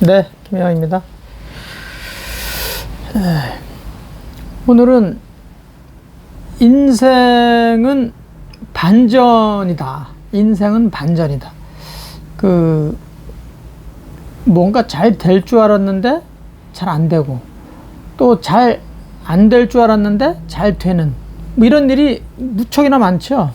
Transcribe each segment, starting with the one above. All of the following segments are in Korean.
네, 김혜영입니다. 에, 오늘은 인생은 반전이다. 인생은 반전이다. 그 뭔가 잘 될 줄 알았는데 잘 안 되고 또 잘 안 될 줄 알았는데 잘 되는 뭐 이런 일이 무척이나 많죠.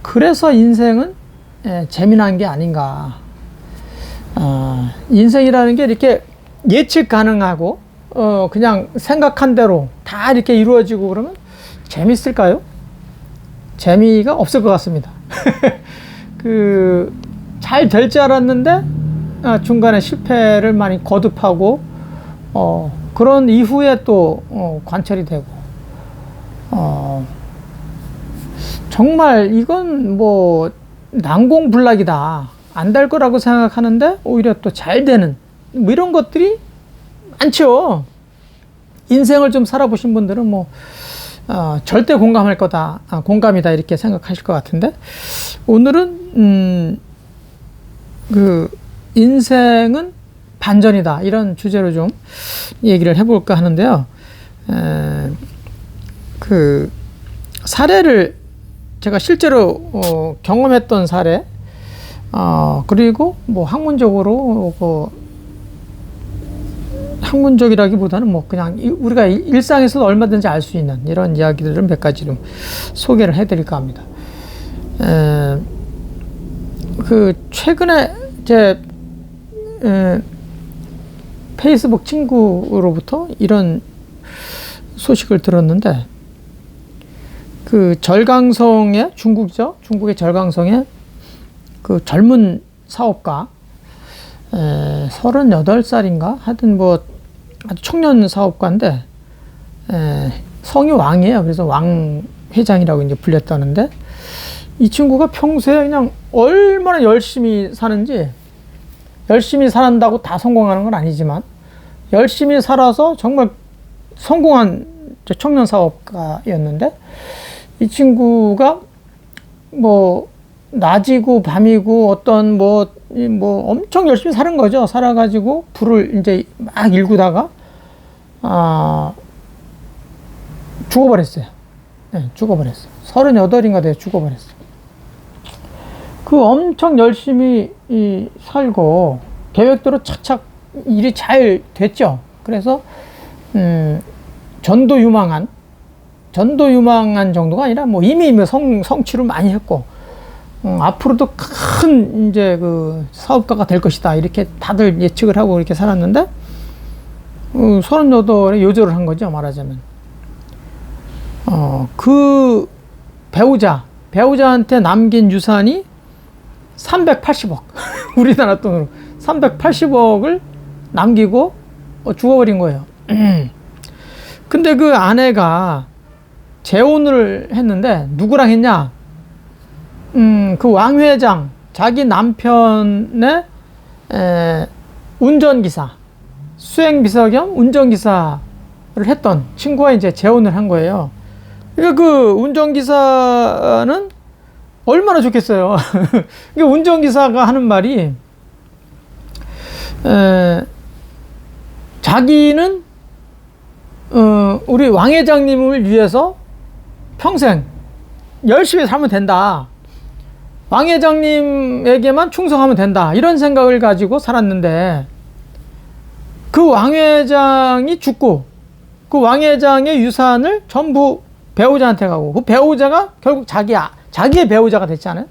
그래서 인생은 에, 재미난 게 아닌가. 아, 인생이라는 게 이렇게 예측 가능하고 어, 그냥 생각한 대로 다 이렇게 이루어지고 그러면 재밌을까요? 재미가 없을 것 같습니다. 그 잘 될 줄 알았는데 아, 중간에 실패를 많이 거듭하고 어, 그런 이후에 또 어, 관철이 되고 어, 정말 이건 뭐 난공불락이다. 안될 거라고 생각하는데 오히려 또 잘 되는 뭐 이런 것들이 많죠. 인생을 좀 살아보신 분들은 뭐 어, 절대 공감할 거다, 아, 공감이다 이렇게 생각하실 것 같은데 오늘은 음, 그 인생은 반전이다 이런 주제로 좀 얘기를 해볼까 하는데요. 에, 그 사례를 제가 실제로 어, 경험했던 사례 어, 그리고 뭐 학문적으로 그 학문적이라기보다는 뭐 그냥 이- 우리가 일- 일상에서도 얼마든지 알 수 있는 이런 이야기들을 몇 가지로 소개를 해드릴까 합니다. 에, 그 최근에 제 에, 페이스북 친구로부터 이런 소식을 들었는데 그 절강성의 중국이죠 중국의 절강성에 그 젊은 사업가 에, 38살인가 하여튼 뭐 아주 청년 사업가인데 에, 성이 왕이에요. 그래서 왕 회장이라고 이제 불렸다는데 이 친구가 평소에 그냥 얼마나 열심히 사는지 열심히 살한다고 다 성공하는 건 아니지만 열심히 살아서 정말 성공한 저 청년 사업가였는데 이 친구가 뭐 낮이고 밤이고 어떤 뭐, 이뭐 엄청 열심히 사는 거죠. 살아가지고 불을 이제 막 일구다가, 아, 죽어버렸어요. 네, 죽어버렸어요. 38인가 돼 죽어버렸어요. 그 엄청 열심히 이 살고 계획대로 착착 일이 잘 됐죠. 그래서, 음, 전도 유망한, 전도 유망한 정도가 아니라 뭐 이미 뭐 성, 성취를 많이 했고, 음, 앞으로도 큰 이제 그 사업가가 될 것이다. 이렇게 다들 예측을 하고 이렇게 살았는데 어, 38에 요절을 한 거죠 말하자면. 어, 그 배우자 배우자한테 남긴 유산이 380억. 우리나라 돈으로. 380억을 남기고 어, 죽어버린 거예요. 근데 그 아내가 재혼을 했는데 누구랑 했냐 음, 그 왕 회장, 자기 남편의 에, 운전기사, 수행비서 겸 운전기사를 했던 친구와 이제 재혼을 한 거예요. 그러니까 그 운전기사는 얼마나 좋겠어요. 그러니까 운전기사가 하는 말이, 에, 자기는, 어, 우리 왕 회장님을 위해서 평생 열심히 살면 된다. 왕 회장님에게만 충성하면 된다. 이런 생각을 가지고 살았는데, 그 왕 회장이 죽고, 그 왕 회장의 유산을 전부 배우자한테 가고, 그 배우자가 결국 자기, 아- 자기의 배우자가 됐잖아요.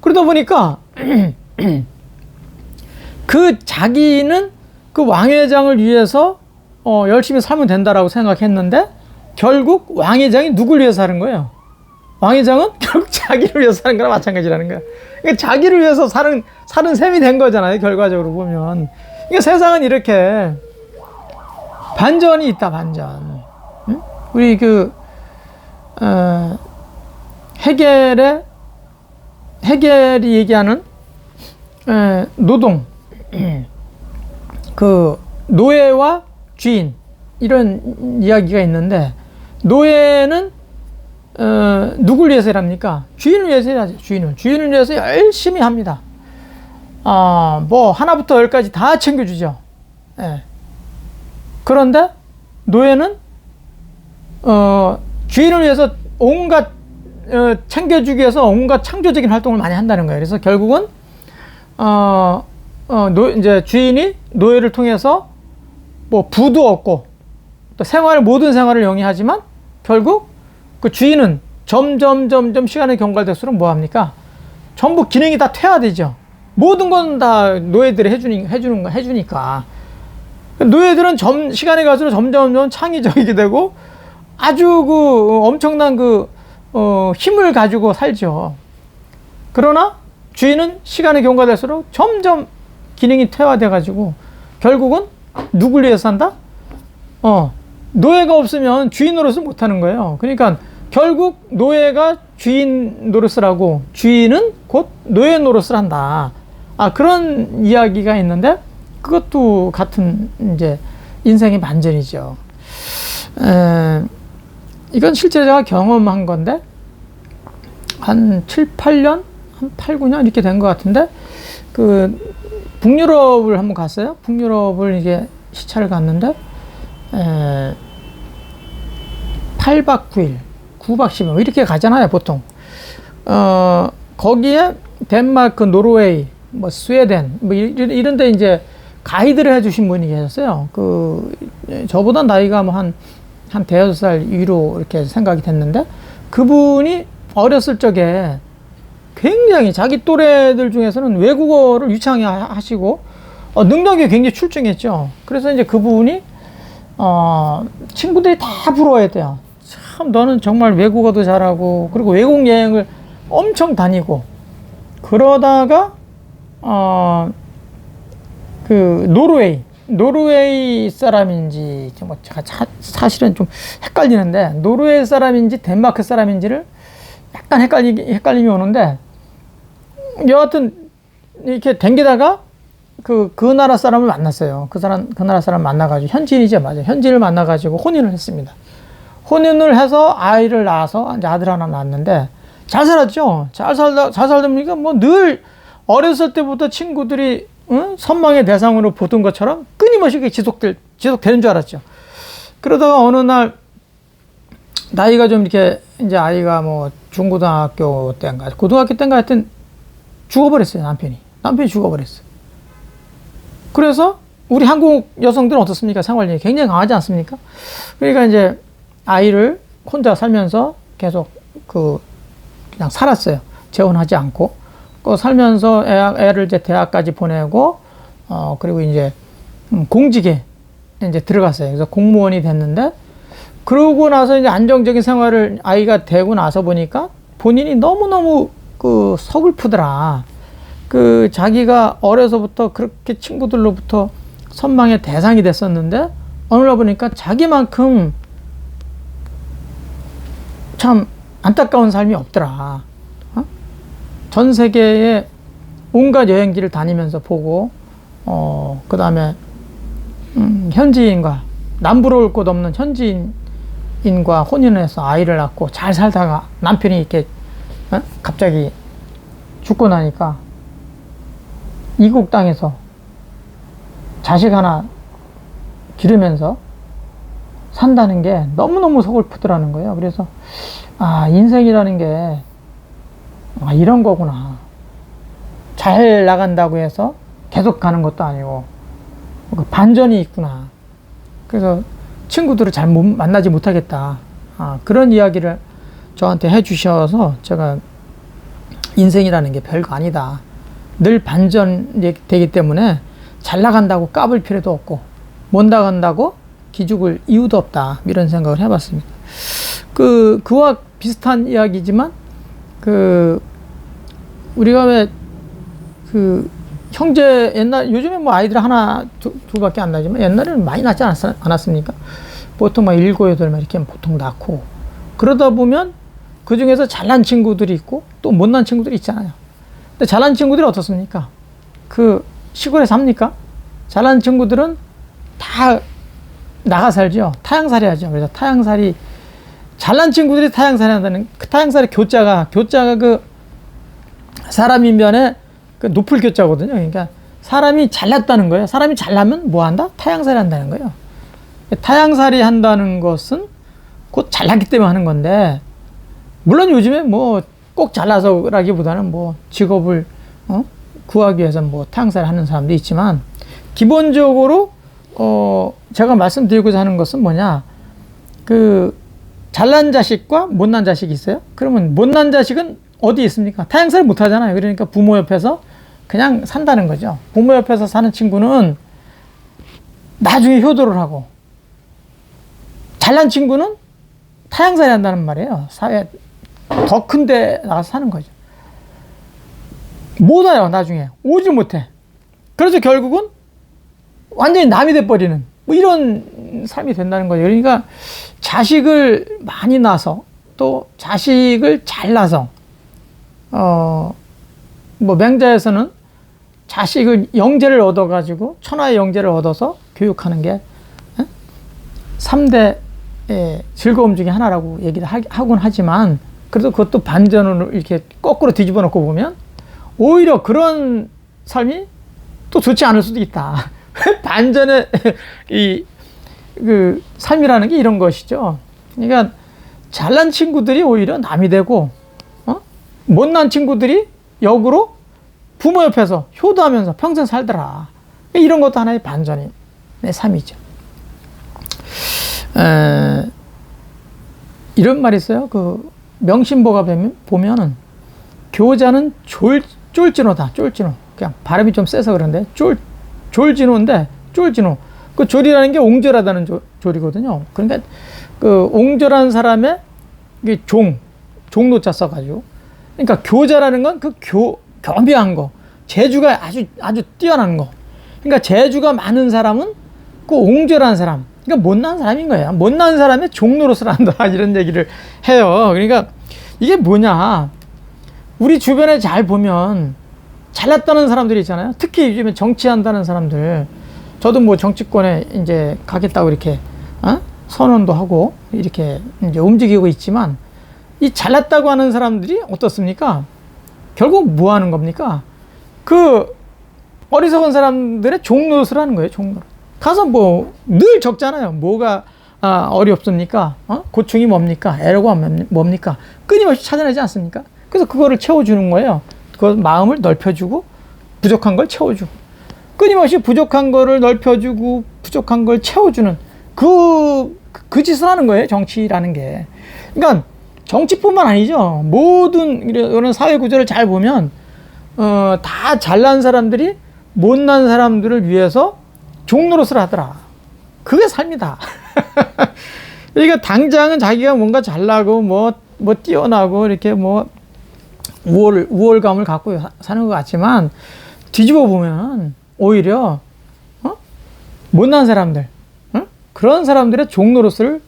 그러다 보니까, 그 자기는 그 왕 회장을 위해서 어, 열심히 살면 된다라고 생각했는데, 결국 왕 회장이 누굴 위해서 사는 거예요? 왕 회장은 결국 자기를 위해서 사는 거랑 마찬가지라는 거야. 그러니까 자기를 위해서 사는, 사는 셈이 된 거잖아요, 결과적으로 보면. 그러니까 세상은 이렇게 반전이 있다, 반전. 응? 우리 그, 어, 해겔의, 해겔이 얘기하는 에, 노동, 그, 노예와 주인, 이런 이야기가 있는데, 노예는 어, 누굴 위해서 일합니까? 주인을 위해서 일하죠. 주인을. 주인을 위해서 열심히 합니다. 어, 뭐 하나부터 열까지 다 챙겨주죠. 예. 그런데 노예는 어, 주인을 위해서 온갖 어, 챙겨주기 위해서 온갖 창조적인 활동을 많이 한다는 거예요. 그래서 결국은 어, 어, 노, 이제 주인이 노예를 통해서 뭐 부도 얻고 또 생활 모든 생활을 영위하지만 결국 그 주인은 점점 점점 시간이 경과될수록 뭐 합니까? 전부 기능이 다 퇴화되죠. 모든 건 다 노예들이 해주니 해주는 거 해주니까 노예들은 점 시간이 갈수록 점점 점 창의적이게 되고 아주 그 엄청난 그 어, 힘을 가지고 살죠. 그러나 주인은 시간이 경과될수록 점점 기능이 퇴화돼 가지고 결국은 누굴 위해서 산다? 어 노예가 없으면 주인 노릇을 못 하는 거예요. 그러니까 결국 노예가 주인 노릇을 하고 주인은 곧 노예 노릇을 한다. 아 그런 이야기가 있는데 그것도 같은 이제 인생의 반전이죠. 에, 이건 실제 제가 경험한 건데 한 7, 8년, 한 8, 9년 이렇게 된 것 같은데 그 북유럽을 한번 갔어요. 북유럽을 이게 시차를 갔는데 에, 8박 9일, 9박 10일 이렇게 가잖아요, 보통. 어, 거기에 덴마크, 노르웨이, 뭐 스웨덴 뭐 이런 이런데 이제 가이드를 해주신 분이 계셨어요. 그 저보다 나이가 뭐 한 한 대여섯 살 위로 이렇게 생각이 됐는데 그분이 어렸을 적에 굉장히 자기 또래들 중에서는 외국어를 유창히 하시고 어, 능력이 굉장히 출중했죠. 그래서 이제 그분이 어, 친구들이 다 부러워했대요. 참 너는 정말 외국어도 잘하고 그리고 외국 여행을 엄청 다니고 그러다가 어, 그 노르웨이 노르웨이 사람인지 뭐 사실은 좀 헷갈리는데 노르웨이 사람인지 덴마크 사람인지를 약간 헷갈리 헷갈림이 오는데 여하튼 이렇게 댕기다가 그, 그 나라 사람을 만났어요. 그 사람, 그 나라 사람 만나가지고, 현지인이죠. 맞아요. 현지인을 만나가지고 혼인을 했습니다. 혼인을 해서 아이를 낳아서 아들 하나 낳았는데, 잘 살았죠? 잘 살다, 잘 살다 보니까 뭐 늘 어렸을 때부터 친구들이 응? 선망의 대상으로 보던 것처럼 끊임없이 지속될, 지속되는 줄 알았죠. 그러다가 어느 날 나이가 좀 이렇게 이제 아이가 뭐 중고등학교 때인가 고등학교 때인가 하여튼 죽어버렸어요 남편이 남편이 죽어버렸어요. 그래서 우리 한국 여성들은 어떻습니까 생활력이 굉장히 강하지 않습니까? 그러니까 이제 아이를 혼자 살면서 계속 그 그냥 살았어요 재혼하지 않고 그 살면서 애, 를 이제 대학까지 보내고 어 그리고 이제 음, 공직에 이제 들어갔어요. 그래서 공무원이 됐는데 그러고 나서 이제 안정적인 생활을 아이가 되고 나서 보니까 본인이 너무너무 그 서글프더라. 그 자기가 어려서부터 그렇게 친구들로부터 선망의 대상이 됐었는데 어느 날 보니까 자기만큼 참 안타까운 삶이 없더라. 어? 전 세계에 온갖 여행지를 다니면서 보고 어 그 다음에 음, 현지인과 남부러울 곳 없는 현지인과 혼인을 해서 아이를 낳고 잘 살다가 남편이 이렇게 어? 갑자기 죽고 나니까 이국 땅에서 자식 하나 기르면서 산다는 게 너무너무 서글프더라는 거예요. 그래서, 아, 인생이라는 게, 아, 이런 거구나. 잘 나간다고 해서 계속 가는 것도 아니고, 그 반전이 있구나. 그래서 친구들을 잘 못, 만나지 못하겠다. 아, 그런 이야기를 저한테 해 주셔서 제가 인생이라는 게 별거 아니다. 늘 반전되기 때문에 잘 나간다고 까불 필요도 없고 못 나간다고 기죽을 이유도 없다. 이런 생각을 해봤습니다. 그, 그와 비슷한 이야기지만 그 우리가 왜 그 형제 옛날 요즘에 뭐 아이들 하나 두, 두밖에 안 나지만 옛날에는 많이 낳지 않았, 않았습니까? 보통 막 일곱 여덟 막 이렇게 보통 낳고 그러다 보면 그 중에서 잘난 친구들이 있고 또 못난 친구들이 있잖아요. 근데 잘난 친구들이 어떻습니까? 그 시골에 삽니까? 잘난 친구들은 다 나가 살죠. 타양살이 하죠. 그래서 타양살이 잘난 친구들이 타양살이 한다는 그 타양살이 교자가 교자가 그 사람 인변에 그 높을 교자거든요. 그러니까 사람이 잘났다는 거예요. 사람이 잘나면 뭐 한다? 타양살이 한다는 거예요. 타양살이 한다는 것은 곧 잘났기 때문에 하는 건데 물론 요즘에 뭐 꼭 잘나서라기보다는 뭐 직업을 어? 구하기 위해서 뭐 타양살이 하는 사람도 있지만 기본적으로 어 제가 말씀드리고자 하는 것은 뭐냐 그 잘난 자식과 못난 자식이 있어요. 그러면 못난 자식은 어디 있습니까? 타양살을 못 하잖아요. 그러니까 부모 옆에서 그냥 산다는 거죠. 부모 옆에서 사는 친구는 나중에 효도를 하고 잘난 친구는 타양살이 한다는 말이에요. 사회 더 큰 데 나가서 사는 거죠. 못 와요, 나중에. 오질 못해. 그래서 결국은 완전히 남이 돼버리는 뭐 이런 삶이 된다는 거죠. 그러니까 자식을 많이 낳아서 또 자식을 잘 낳아서 어, 뭐 맹자에서는 자식을 영재를 얻어 가지고 천하의 영재를 얻어서 교육하는 게 에? 3대 의 즐거움 중에 하나라고 얘기를 하, 하곤 하지만 그래도 그것도 반전으로 이렇게 거꾸로 뒤집어 놓고 보면 오히려 그런 삶이 또 좋지 않을 수도 있다. 반전의 이 그 삶이라는 게 이런 것이죠. 그러니까 잘난 친구들이 오히려 남이 되고 어? 못난 친구들이 역으로 부모 옆에서 효도하면서 평생 살더라. 이런 것도 하나의 반전의 삶이죠. 에, 이런 말이 있어요. 그 명심보가 보면, 보면은 교자는 졸, 쫄진호다. 쫄진호. 그냥 발음이 좀 세서 그런데 쫄, 졸진호인데 쫄진호. 그 졸이라는 게 옹졸하다는 조, 졸이거든요. 그러니까 그 옹졸한 사람의 이게 종, 종노자 써가지고. 그러니까 교자라는 건 그 교, 겸비한 거. 재주가 아주, 아주 뛰어난 거. 그러니까 재주가 많은 사람은 그 옹졸한 사람. 그러니까 못난 사람인 거예요. 못난 사람의 종로로서 한다. 이런 얘기를 해요. 그러니까 이게 뭐냐. 우리 주변에 잘 보면 잘났다는 사람들이 있잖아요. 특히 요즘에 정치한다는 사람들. 저도 뭐 정치권에 이제 가겠다고 이렇게, 어? 선언도 하고 이렇게 이제 움직이고 있지만 이 잘났다고 하는 사람들이 어떻습니까? 결국 뭐 하는 겁니까? 그 어리석은 사람들의 종노릇을 하는 거예요, 종노릇. 가서 뭐 늘 적잖아요. 뭐가 아, 어렵습니까? 어? 고충이 뭡니까? 애로가 뭡니까? 끊임없이 찾아내지 않습니까? 그래서 그거를 채워주는 거예요. 그 마음을 넓혀주고 부족한 걸 채워주고 끊임없이 부족한 거를 넓혀주고 부족한 걸 채워주는 그, 그 짓을 하는 거예요. 정치라는 게. 그러니까 정치뿐만 아니죠. 모든 이런 사회 구조를 잘 보면 어, 다 잘난 사람들이 못난 사람들을 위해서 종로릇을 하더라. 그게 삶이다. 그러니까 당장은 자기가 뭔가 잘나고 뭐, 뭐 뛰어나고 이렇게 뭐 우월, 우월감을 갖고 사는 것 같지만 뒤집어 보면 오히려 어? 못난 사람들 어? 그런 사람들의 종로릇을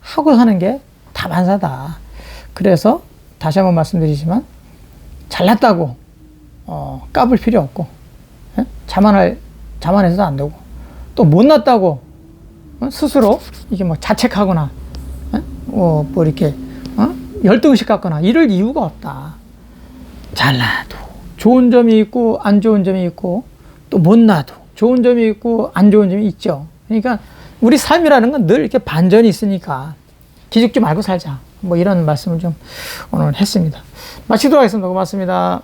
하고 사는 게 다반사다. 그래서 다시 한번 말씀드리지만 잘났다고 어, 까불 필요 없고 예? 자만할 자만해서도 안 되고 또 못났다고 어? 스스로 이게 뭐 자책하거나 어? 뭐, 뭐 이렇게 어? 열등의식 갖거나 이럴 이유가 없다. 잘나도 좋은 점이 있고 안 좋은 점이 있고 또 못나도 좋은 점이 있고 안 좋은 점이 있죠. 그러니까 우리 삶이라는 건 늘 이렇게 반전이 있으니까 기죽지 말고 살자. 뭐 이런 말씀을 좀 오늘 했습니다. 마치도록 하겠습니다. 고맙습니다.